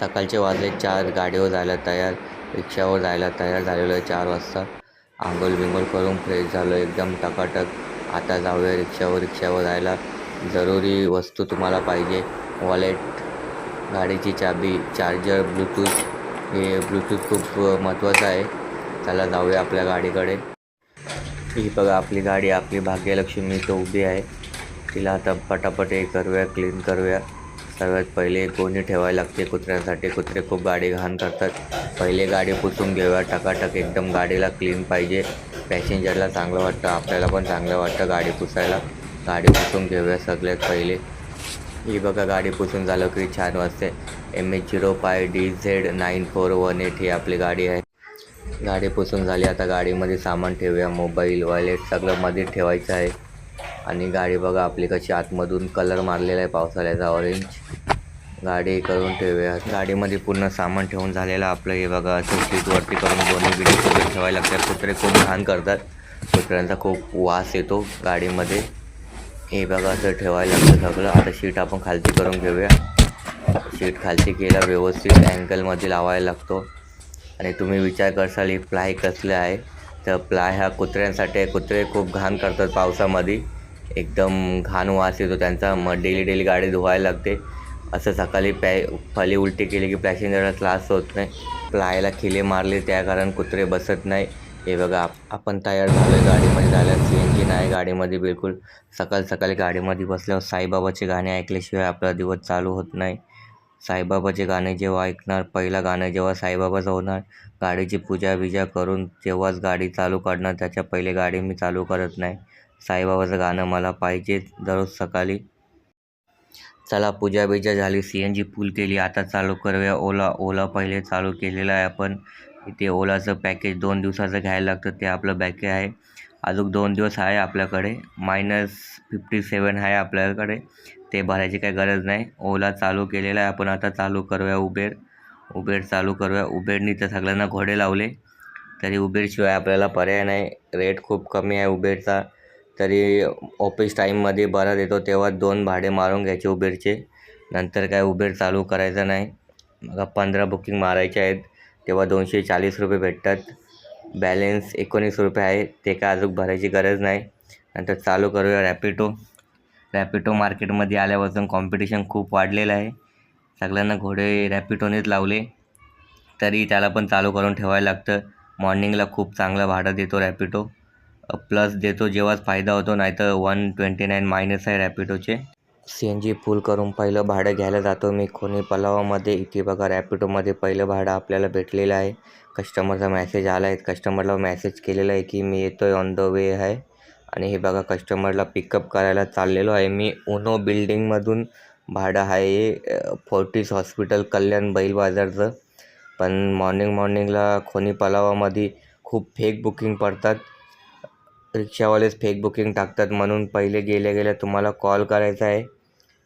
सकाळचे वाजले चार गाडीवर जायला तयार रिक्षावर जायला तयार झालेलो आहे. चार वाजता आंघोळ बिंगोळ करून फ्रेश झालो एकदम टकाटक. आता जाऊया रिक्षावर रिक्षावर जायला. जरुरी वस्तू तुम्हाला पाहिजे. वॉलेट गाडीची चाबी चार्जर ब्लूटूथ. हे ब्लूटूथ खूप महत्त्वाचं आहे. चला जाऊया आपल्या गाडीकडे. ही बघा आपली गाडी आपली भाग्यलक्ष्मी इथं उभी आहे. तिला आता पटापट हे करूया क्लीन करूया. सर्वात पहिले गोणी ठेवायला लागते कुत्र्यांसाठी कुत्रे खूप गाडी घाण करतात. पहिले गाडी पुसून घेऊया टकाटक एकदम गाडीला क्लीन पाहिजे. पॅसेंजरला चांगलं वाटतं आपल्याला पण चांगलं वाटतं गाडी पुसायला. गाडी पुसून घेऊया सगळ्यात पहिले. ही बघा गाडी पुसून झालं की छान वाजते. M H zero five D Z nine four one eight ही आपली गाडी आहे. गाडी पुसून झाली आता गाडीमध्ये सामान ठेवूया मोबाईल वॉलेट सगळं मध्ये ठेवायचं आहे. आणि गाडी बघा आपली कशी आतमधून कलर मारलेला आहे पावसाळ्याचा ऑरेंज गाडी करून ठेवूया. गाडीमध्ये पूर्ण सामान ठेवून झालेलं आपलं. हे बघा असं सीटवरती करून दोन्ही बिडी वगैरे ठेवायला लागतात. कुत्रे खूप घाण करतात. कुत्र्यांचा खूप वास येतो गाडीमध्ये. हे बघा असं ठेवायला लागतं सगळं. आता शीट आपण खालती करून घेऊया. शीट खालती केला व्यवस्थित अँगलमध्ये लावायला लागतो. आणि तुम्ही विचार करसाल ही प्लाय कसले आहे? तर प्लाय हा कुत्र्यांसाठी आहे. कुत्रे खूप घाण करतात पावसामध्ये. एकदम घाण वास येतो त्यांचा. मग डेली डेली गाडी धुवायला लागते. असं सकाळी पॅ खाली उलटी केली की पॅसेंजरला त्रास होत नाही. प्लायला खिले मारले त्या कारण कुत्रे बसत नाही. हे बघा आपण तयार झालो आहे गाडीमध्ये झाल्यास सी एन जी नाही गाडीमध्ये बिलकुल. सकाळ सकाळी गाडीमध्ये बसल्यावर साईबाबाचे गाणे ऐकल्याशिवाय आपला दिवस चालू होत नाही. साईबाबाचे गाणे जेव्हा ऐकणार पहिलं गाणं जेव्हा साईबाबाचं होणार गाडीची पूजा बिजा करून जेव्हाच गाडी चालू करणार त्याच्या पहिले गाडी मी चालू करत नाही. साईबाबाचं गाणं मला पाहिजे दररोज सकाळी. चला पूजा बिजा झाली सी एन जी फुल केली आता चालू करूया. ओला ओला पहिले चालू केलेला आहे आपण इथे ओलाचं पॅकेज दोन दिवसाचं घ्यायला लागतं ते आपलं बॅके आहे. अजून दोन दिवस आहे आपल्याकडे. मायनस फिफ्टी सेवन आहे आपल्याकडे. ते भरायची काही गरज नाही. ओला चालू केलेला आहे आपण आता चालू करूया उबेर. उबेर चालू करूया. उबेरनी तर सगळ्यांना घोडे लावले. तरी उबेरशिवाय आपल्याला पर्याय नाही. रेट खूप कमी आहे उबेरचा. तरी ऑफिस टाईममध्ये बरा देतो. तेव्हा दोन भाडे मारून घ्यायचे उबेरचे. नंतर काय उबेर चालू करायचं नाही. मग पंधरा बुकिंग मारायचे आहेत. तेव्हा दोनशे चाळीस रुपये भेटतात. बॅलेन्स एकोणीस रुपये आहे. ते काय अजून भरायची गरज नाही. नंतर चालू करूया रॅपिटो रॅपिटो मार्केटमध्ये आल्यापासून कॉम्पिटिशन खूप वाढलेलं आहे. सगळ्यांना घोडे रॅपिटोनेच लावले. तरी त्याला पण चालू करून ठेवायला लागतं. मॉर्निंगला खूप चांगलं भाडं देतो रॅपिटो प्लस देतो जेव्हाच फायदा होतो नाहीतर वन ट्वेंटी नाईन मायनस आहे रॅपिडोचे सी एन जी फुल करून पहिलं भाडं घ्यायला जातो मी. खोनी पलावामध्ये इथे बघा रॅपिडोमध्ये पहिलं भाडं आपल्याला भेटलेलं आहे. कस्टमरचा मॅसेज आला आहे कस्टमरला मॅसेज केलेला आहे की मी येतो आहे ऑन द वे आहे. आणि हे बघा कस्टमरला पिकअप करायला चाललेलो आहे. मी उनो बिल्डिंगमधून भाडं आहे फोर्टीस हॉस्पिटल कल्याण बैल बाजारचं. पण मॉर्निंग मॉर्निंगला खोनी पलावामध्ये खूप फेक बुकिंग पडतात. रिक्षावालेच फेक बुकिंग टाकतात म्हणून पहिले गेल्या गेल्या तुम्हाला कॉल करायचा आहे.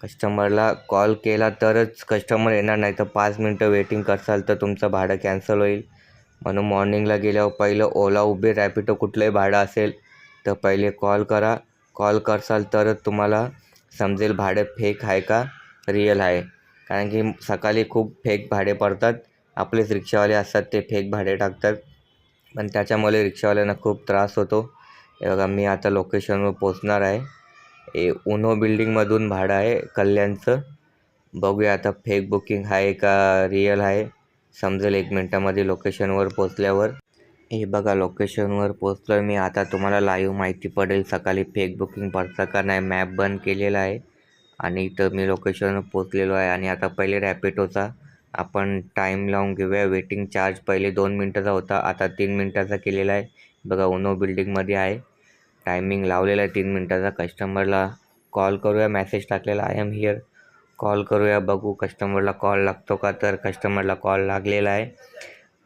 कस्टमरला कॉल केला तरच कस्टमर येणार नाही तर पाच मिनटं वेटिंग करसाल तर तुमचं भाडं कॅन्सल होईल. म्हणून मॉर्निंगला गेल्यावर पहिलं ओला उबेर रॅपिडो कुठलंही भाडं असेल तर पहिले कॉल करा. कॉल करसाल तरच तुम्हाला समजेल भाडं फेक आहे का रिअल आहे. कारण की सकाळी खूप फेक भाडे पडतात. आपलेच रिक्षावाले असतात ते फेक भाडे टाकतात. पण त्याच्यामुळे रिक्षावाल्यांना खूप त्रास होतो. हे बघा मी आता लोकेशनवर पोचणार आहे. हे उनो बिल्डिंगमधून भाडं आहे कल्याणचं. बघूया आता फेक बुकिंग आहे का रिअल आहे. समजेल एक मिनटामध्ये लोकेशनवर पोचल्यावर हे बघा लोकेशनवर पोचलो आहे मी. आता तुम्हाला लाईव्ह माहिती पडेल सकाळी फेक बुकिंग पडतं का नाही. मॅप बंद केलेला आहे. आणि इथं मी लोकेशनवर पोचलेलो आहे. आणि आता पहिले रॅपिडोचा आपण टाईम लावून घेऊया. वेटिंग चार्ज पहिले दोन मिनटाचा होता. आता तीन मिनटाचा केलेला आहे. बघा उनो बिल्डिंगमध्ये आहे. टायमिंग लावलेला आहे तीन मिनटाचा. कस्टमरला कॉल करूया. मेसेज टाकलेला आय एम हिअर कॉल करूया बघू. कस्टमरला कॉल लागतो का? तर कस्टमरला कॉल लागलेला आहे.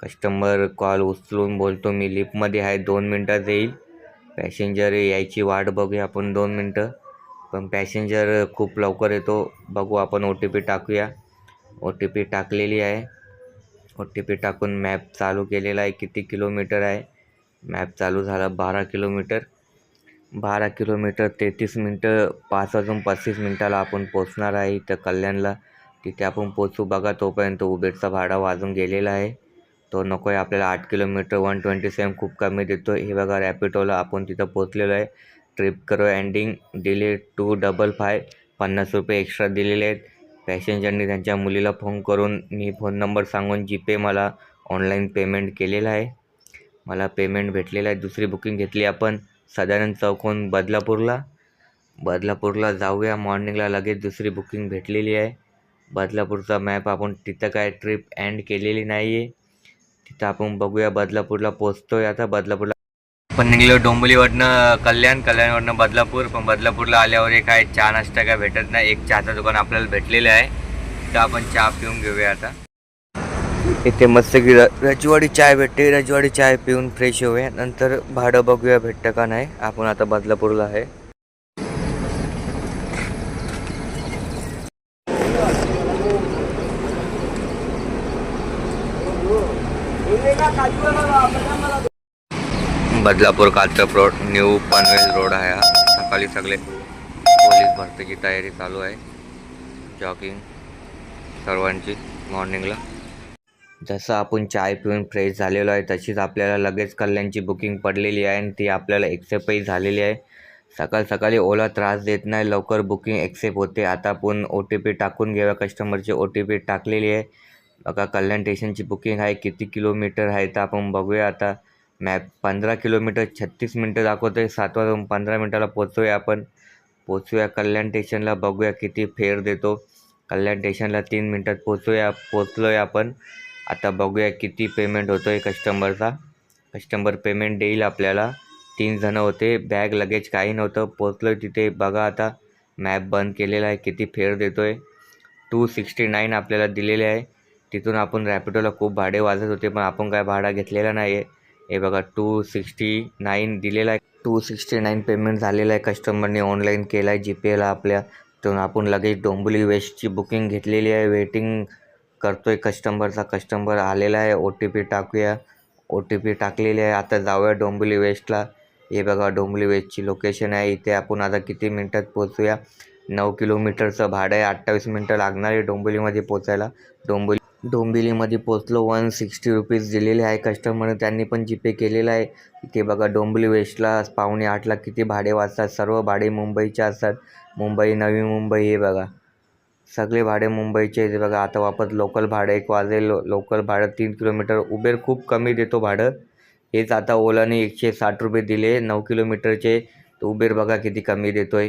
कस्टमर कॉल उचलून बोलतो मी लिफ्टमध्ये आहे. दोन मिनटात येईल. पॅसेंजर यायची वाट बघूया आपण दोन मिनटं. पण पॅसेंजर खूप लवकर येतो. बघू आपण ओ टी पी टाकूया. ओ टी पी टाकलेली आहे. ओ टी पी टाकून मॅप चालू केलेला आहे. किती किलोमीटर आहे? मॅप चालू झाला बारा किलोमीटर. बारा किलोमीटर तेहतीस मिनटं पाच वाजून पस्तीस मिनटाला आपण पोचणार आहे इथं कल्याणला. तिथे आपण पोचू बघा तोपर्यंत उबेरचा भाडा वाजून गेलेला आहे. तो नको आहे आपल्याला आठ किलोमीटर वन ट्वेंटी सेवन खूप कमी देतो हे बघा रॅपिडोला आपण तिथं पोचलेलो आहे. ट्रिप करो एंडिंग दिले टू डबल फाय. पन्नास रुपये एक्स्ट्रा दिलेले आहेत. पॅसेंजरनी त्यांच्या मुलीला फोन करून मी फोन नंबर सांगून जीपे मला ऑनलाईन पेमेंट केलेलं आहे. मला पेमेंट भेटलेलं आहे. दुसरी बुकिंग घेतली आपण. सदानंद चौकहून बदलापूरला. बदलापूरला जाऊया. मॉर्निंगला लगेच दुसरी बुकिंग भेटलेली आहे. बदलापूरचा मॅप आपण तिथं काय ट्रिप एंड केलेली नाही आहे तिथं आपण बघूया बदलापूरला पोचतोय आता. बदलापूरला आपण निघलो डोंबिवलीवरनं कल्याण. कल्याणवरनं बदलापूर. पण बदलापूरला आल्यावर एक आहे चहा नाश्ता काय भेटत नाही. एक चहाचं दुकान आपल्याला भेटलेलं आहे. तर आपण चहा पिऊन घेऊया आता. इथे मस्त की र- रजवाडी चाय भेटते. रजवाडी चाय पिऊन फ्रेश होऊया. नंतर भाडं बघूया भेटतं का नाही. आपण आता बदलापूरला आहे. Badlapur Katrap road new Panvel road आहे हा. सकाळी सगळे पोलीस भरतीची तयारी चालू आहे. जॉगिंग सर्वांची मॉर्निंगला जसं आपण चाय पिऊन फ्रेश झालेलो आहे तशीच आपल्याला लगेच कल्याणची बुकिंग पडलेली आहे आणि ती आपल्याला एक्सेप्टही झालेली आहे. सकाळ सकाळी ओला त्रास देत नाही लवकर बुकिंग एक्सेप्ट होते. आता आपण ओ टी पी टाकून घेऊया कस्टमरची ओ टी पी टाकलेली आहे. बघा कल्याण स्टेशनची बुकिंग आहे किती किलोमीटर आहे तर आपण बघूया आता. मॅप पंधरा किलोमीटर छत्तीस मिनटं दाखवतोय सात वाजून पंधरा मिनटाला पोचूया आपण. पोचूया कल्याण स्टेशनला बघूया किती फेर देतो. कल्याण स्टेशनला तीन मिनटात पोचूया पोचलो आहे आपण. आता बघूया किती पेमेंट होतो आहे कस्टमरचा कस्टमर पेमेंट देईल आपल्याला. तीन जणं होते. बॅग लगेज काही नव्हतं. पोचलो आहे तिथे. बघा आता. मॅप बंद केलेला आहे. किती फेर देतो आहे टू सिक्स्टी नाईन आपल्याला दिलेले आहे. तिथून आपण रॅपिडोला खूप भाडे वाजत होते पण आपण काय भाडा घेतलेला नाही आहे हे बघा टू सिक्स्टी नाईन दिलेला आहे. टू सिक्स्टी नाईन पेमेंट झालेलं आहे. कस्टमरने ऑनलाईन केला आहे जी पेला आपल्या. तिथून आपण लगेच डोंबुली वेस्टची बुकिंग घेतलेली आहे. वेटिंग करतोय कस्टंबरचा कस्टंबर आलेला आहे ओ टी पी टाकूया. ओ टी पी टाकलेली आहे. आता जाऊया डोंबिवली वेस्टला. हे बघा डोंबिवली वेस्टची लोकेशन आहे. इथे आपण आता किती मिनटात पोचूया नऊ किलोमीटरचं भाडं आहे. अठ्ठावीस मिनटं लागणार आहे डोंबिवलीमध्ये पोचायला डोंबिवली डोंबिवलीमध्ये पोचलो वन सिक्स्टी रुपीज दिलेले आहे कस्टमरने त्यांनी पण जीपे केलेलं आहे. इथे बघा डोंबिवली वेस्टला पावणे आठला किती भाडे वाचतात? सर्व भाडे मुंबईचे असतात. मुंबई नवी मुंबई हे बघा. सगळे भाडे मुंबईचे बघा आता वापस लोकल भाडं एक वाजेल. लो लोकल भाडं तीन किलोमीटर उबेर खूप कमी देतो भाडं. हेच आता ओलाने एकशे साठ रुपये दिले. नऊ किलोमीटरचे तर उबेर बघा किती कमी देतो आहे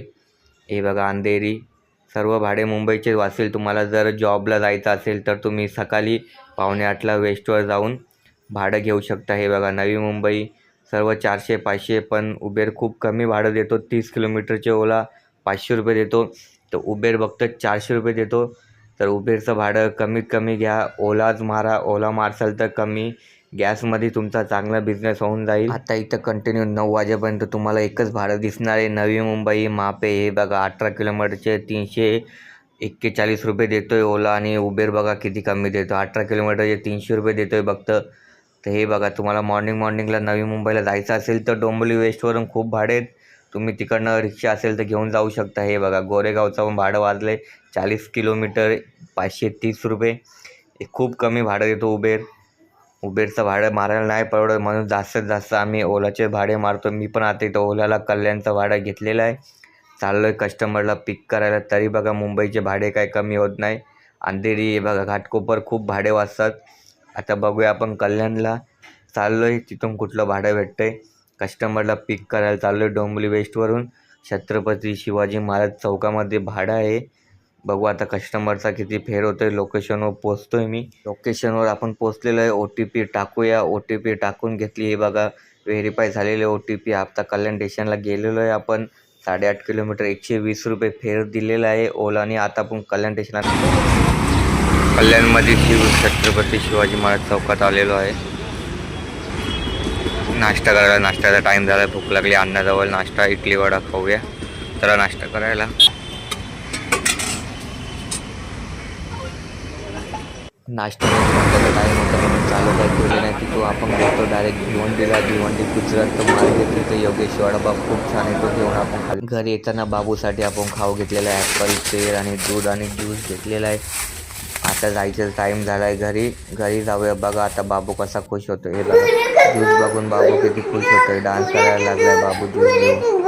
हे बघा अंधेरी. सर्व भाडे मुंबईचे वाचेल तुम्हाला जर जॉबला जायचं असेल तर तुम्ही सकाळी पावणे आठला वेस्टवर जाऊन भाडं घेऊ शकता. हे बघा नवी मुंबई. सर्व चारशे पाचशे पण उबेर खूप कमी भाडं देतो. तीस किलोमीटरचे ओला पाचशे रुपये देतो. तर उबेर बघतो चारशे रुपये देतो. तर उबेरचं भाडं कमीत कमी घ्या. ओलाच मारा ओला मारसाल तर कमी. गॅसमध्ये तुमचा चांगला बिझनेस होऊन जाईल. आता इथं कंटिन्यू नऊ वाजेपर्यंत तुम्हाला एकच भाडं दिसणार आहे. नवी मुंबई मापे हे बघा अठरा किलोमीटरचे तीनशे एक्केचाळीस रुपये देतो आहे ओला आणि उबेर बघा किती कमी देतो अठरा किलोमीटरचे तीनशे रुपये देतो आहे बघतं तर हे बघा तुम्हाला मॉर्निंग मॉर्निंगला नवी मुंबईला जायचं असेल तर डोंबिवली वेस्टवरून खूप भाडे आहेत. तुम्ही तिकडनं रिक्षा असेल तर घेऊन जाऊ शकता. हे बघा गोरेगावचं पण भाडं वाजलं आहे चाळीस किलोमीटर पाचशे तीस रुपये. खूप कमी भाडं देतो उबेर. उबेरचं भाडं मारायला नाही परवडत म्हणून जास्तीत जास्त आम्ही ओलाचे भाडे मारतो. मी पण आता इथं ओलाला कल्याणचं भाडं घेतलेलं आहे. चाललो आहे कस्टमरला पिक करायला. तरी बघा मुंबईचे भाडे काय कमी होत नाही. अंधेरी हे बघा घाटकोपर खूप भाडे वाजतात आता बघूया आपण कल्याणला. चाललो आहे तिथून कुठलं भाडं भेटतं आहे कस्टमरला पिक करायला चाललो आहे डोंबिवली वेस्टवरून. छत्रपती शिवाजी महाराज चौकामध्ये भाडं आहे. बघू आता कस्टमरचा किती फेर होतो आहे लोकेशनवर पोचतो आहे मी. लोकेशनवर आपण पोचलेलो आहे. ओ टी पी टाकूया. ओ टी पी टाकून घेतली. हे बघा व्हेरीफाय झालेले ओ टी पी आता कल्याण स्टेशनला गेलेलो आहे आपण. साडेआठ किलोमीटर एकशे वीस रुपये फेर दिलेला आहे. ओलाने आता आपण कल्याण स्टेशनला कल्याणमध्ये शिव छत्रपती शिवाजी महाराज चौकात आलेलो आहे. नाश्ता करायला नाश्त्याचा टाईम झाला भूक लागली अन्नाजवळ नाश्ता इडली वडा खाऊया. चला नाश्ता करायला. म्हणजे नाश्त्याचा टाईम होता म्हणून चालू काय केलं नाही तिथं आपण घेतो डायरेक्ट भिवंडीला. भिवंडी गुजरात मार्केट तिथे योगेश वडापाव खूप छान येतो घेऊन आपण खाली घरी येताना बाबूसाठी आपण खाऊ घेतलेला आहे. ॲपल पेर आणि दूध आणि ज्यूस घेतलेला आहे. आता जायचं टाईम झाला आहे घरी. घरी जाऊया. बघा आता बाबू कसा खुश होतो हे बघा. ज्यूस बघून बाबू किती खुश होतोय. डान्स करायला लागलाय बाबू ज्यूस घेऊन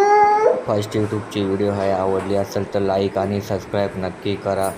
फर्स्ट यूट्यूबची व्हिडिओ आहे. आवडली असेल तर लाईक आणि सबस्क्राईब नक्की करा.